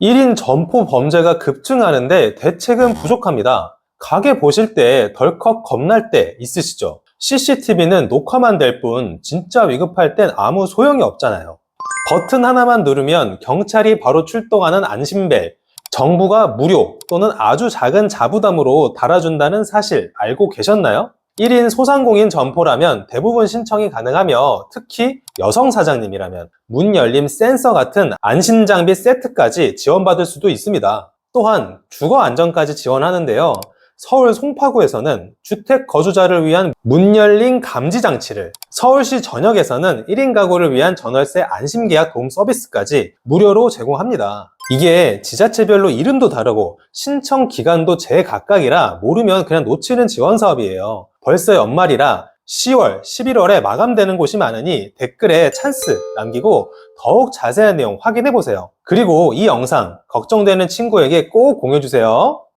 1인 점포 범죄가 급증하는데 대책은 부족합니다. 가게 보실 때 덜컥 겁날 때 있으시죠? CCTV는 녹화만 될 뿐 진짜 위급할 땐 아무 소용이 없잖아요. 버튼 하나만 누르면 경찰이 바로 출동하는 안심벨, 정부가 무료 또는 아주 작은 자부담으로 달아준다는 사실 알고 계셨나요? 1인 소상공인 점포라면 대부분 신청이 가능하며 특히 여성 사장님이라면 문 열림 센서 같은 안심장비 세트까지 지원받을 수도 있습니다. 또한 주거 안전까지 지원하는데요. 서울 송파구에서는 주택 거주자를 위한 문 열림 감지 장치를, 서울시 전역에서는 1인 가구를 위한 전월세 안심계약 도움 서비스까지 무료로 제공합니다. 이게 지자체별로 이름도 다르고 신청 기간도 제각각이라 모르면 그냥 놓치는 지원 사업이에요. 벌써 연말이라 10월, 11월에 마감되는 곳이 많으니 댓글에 찬스 남기고 더욱 자세한 내용 확인해 보세요. 그리고 이 영상 걱정되는 친구에게 꼭 공유해 주세요.